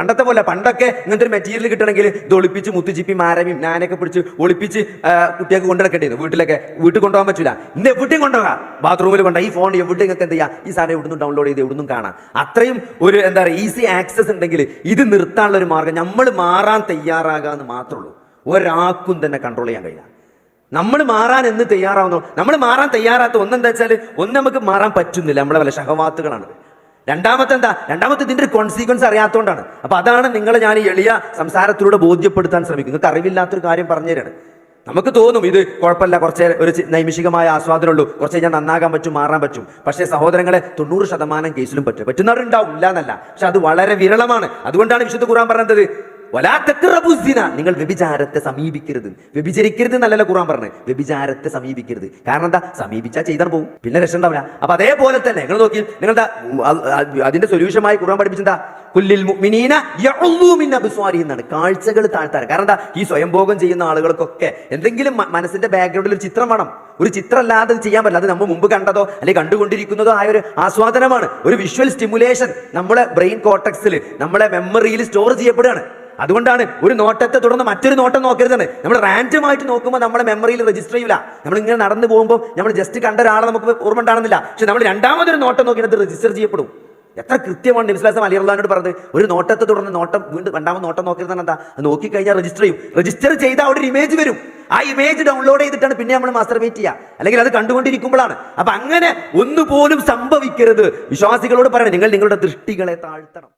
പണ്ടത്തെ പോലെ പണ്ടൊക്കെ ഇങ്ങനത്തെ ഒരു മെറ്റീരിയൽ കിട്ടണമെങ്കിൽ ഇത് ഒളിപ്പിച്ച് മുത്തുചിപ്പി മാരമി ഞാനൊക്കെ പിടിച്ച് ഒളിപ്പിച്ച് കുട്ടിയൊക്കെ കൊണ്ടുനടക്കേണ്ടിയിരുന്നു വീട്ടിലൊക്കെ വീട്ടിൽ കൊണ്ടുപോകാൻ പറ്റില്ല ഇന്ന് എവിടെയും കൊണ്ടുപോകാം. ബാത്റൂമിൽ കൊണ്ടുപോകാം. ഈ ഫോൺ എവിടെ നിങ്ങൾക്ക് എന്ത് ചെയ്യാം? ഈ സാധനം എവിടുന്ന് ഡൗൺലോഡ് ചെയ്ത് എവിടുന്നും കാണാം. അത്രയും ഒരു എന്താ പറയുക ഈസി ആക്സസ് ഉണ്ടെങ്കിൽ ഇത് നിർത്താനുള്ള ഒരു മാർഗം നമ്മൾ മാറാൻ തയ്യാറാകാന്ന് മാത്രമേ ഉള്ളൂ. ഒരാൾക്കും തന്നെ കൺട്രോൾ ചെയ്യാൻ കഴിയില്ല. നമ്മൾ മാറാൻ എന്ന് തയ്യാറാവുന്നു? നമ്മൾ മാറാൻ തയ്യാറാത്ത ഒന്നെന്താ വെച്ചാൽ ഒന്ന് നമുക്ക് മാറാൻ പറ്റുന്നില്ല. നമ്മളെ വല്ല ഷഹവാത്തുകളാണ് രണ്ടാമത്തെ എന്താ രണ്ടാമത്തെ ഇതിന്റെ ഒരു കോൺസിക്വൻസ് അറിയാത്തതുകൊണ്ടാണ് അപ്പോൾ അതാണ് നിങ്ങളെ ഞാൻ എളിയ സംസാരത്തിലൂടെ ബോധ്യപ്പെടുത്താൻ ശ്രമിക്കും നിങ്ങൾക്ക് അറിവില്ലാത്തൊരു കാര്യം പറഞ്ഞു തരാണ് നമുക്ക് തോന്നും ഇത് കുഴപ്പമില്ല കുറച്ച് ഒരു നൈമിഷികമായ ആസ്വാദനമുള്ളൂ കുറച്ച് കഴിഞ്ഞാൽ നന്നാകാൻ പറ്റും മാറാൻ പറ്റും. പക്ഷേ സഹോദരങ്ങളെ തൊണ്ണൂറ് ശതമാനം കേസിലും പറ്റും. പറ്റുന്നവരുണ്ടാവും ഇല്ല എന്നല്ല. പക്ഷെ അത് വളരെ വിരളമാണ്. അതുകൊണ്ടാണ് വിശുദ്ധ ഖുറാൻ പറഞ്ഞത് നിങ്ങൾ വ്യഭിചാരത്തെ സമീപിക്കരുത്. വ്യഭിചരിക്കരുത് എന്നല്ലല്ലോ ഖുറാൻ പറഞ്ഞത്. വ്യഭിചാരത്തെ സമീപിക്കരുത്. കാരണം എന്താ? സമീപിച്ചാൽ ചെയ്താൽ പോകും പിന്നെ രക്ഷ ഉണ്ടാവില്ല. അപ്പൊ അതേപോലെ തന്നെ നിങ്ങൾ നോക്കി നിങ്ങളുടെ അതിന്റെ സൊല്യൂഷനായി ഖുറാൻ പഠിപ്പിച്ചെന്താ? കുല്ലിൽ മുഅ്മിനീന എന്നാണ്. കാഴ്ചകൾ താഴ്ത്താറ് കാരണം എന്താ? ഈ സ്വയംഭോഗം ചെയ്യുന്ന ആളുകൾക്കൊക്കെ എന്തെങ്കിലും മനസ്സിന്റെ ബാക്ക്ഗ്രൗണ്ടിൽ ഒരു ചിത്രം വേണം. ഒരു ചിത്രം അല്ലാതെ ചെയ്യാൻ പറ്റില്ല. അത് നമ്മൾ മുമ്പ് കണ്ടതോ അല്ലെങ്കിൽ കണ്ടുകൊണ്ടിരിക്കുന്നതോ ആയ ഒരു ആസ്വാദനമാണ്. ഒരു വിഷ്വൽ സ്റ്റിമുലേഷൻ നമ്മുടെ ബ്രെയിൻ കോട്ടക്സിൽ നമ്മളെ മെമ്മറിയിൽ സ്റ്റോർ ചെയ്യപ്പെടുകയാണ്. അതുകൊണ്ടാണ് ഒരു നോട്ടത്തെ തുടർന്ന് മറ്റൊരു നോട്ടം നോക്കരുതാണ് നമ്മൾ റാൻഡം ആയിട്ട് നോക്കുമ്പോൾ നമ്മളെ മെമ്മറിയിൽ രജിസ്റ്റർ ചെയ്യില്ല നമ്മൾ ഇങ്ങനെ നടന്നു പോകുമ്പോൾ നമ്മൾ ജസ്റ്റ് കണ്ട ഒരാളെ നമുക്ക് ഓർമ്മ ഉണ്ടാകുന്നില്ല പക്ഷെ നമ്മൾ രണ്ടാമതൊരു നോട്ടം നോക്കിയത് രജിസ്റ്റർ ചെയ്യപ്പെടും. എത്ര കൃത്യമാണ് നിമിസ്ലാസം അലി അള്ളഹാനോട് പറഞ്ഞത്. ഒരു നോട്ടത്തെ തുടർന്ന് നോട്ടം വീണ്ടും രണ്ടാമത് നോട്ടം നോക്കരുതാണ് എന്താ? അത് നോക്കിക്കഴിഞ്ഞാൽ രജിസ്റ്റർ ചെയ്യും. രജിസ്റ്റർ ചെയ്താൽ അവിടെ ഒരു ഇമേജ് വരും. ആ ഇമേജ് ഡൗൺലോഡ് ചെയ്തിട്ടാണ് പിന്നെ നമ്മൾ മാസ്റ്റർബേറ്റ് ചെയ്യുക അല്ലെങ്കിൽ അത് കണ്ടുകൊണ്ടിരിക്കുമ്പോഴാണ്. അപ്പൊ അങ്ങനെ ഒന്നുപോലും സംഭവിക്കരുത്. വിശ്വാസികളോട് പറയണം നിങ്ങൾ നിങ്ങളുടെ ദൃഷ്ടികളെ താഴ്ത്തണം.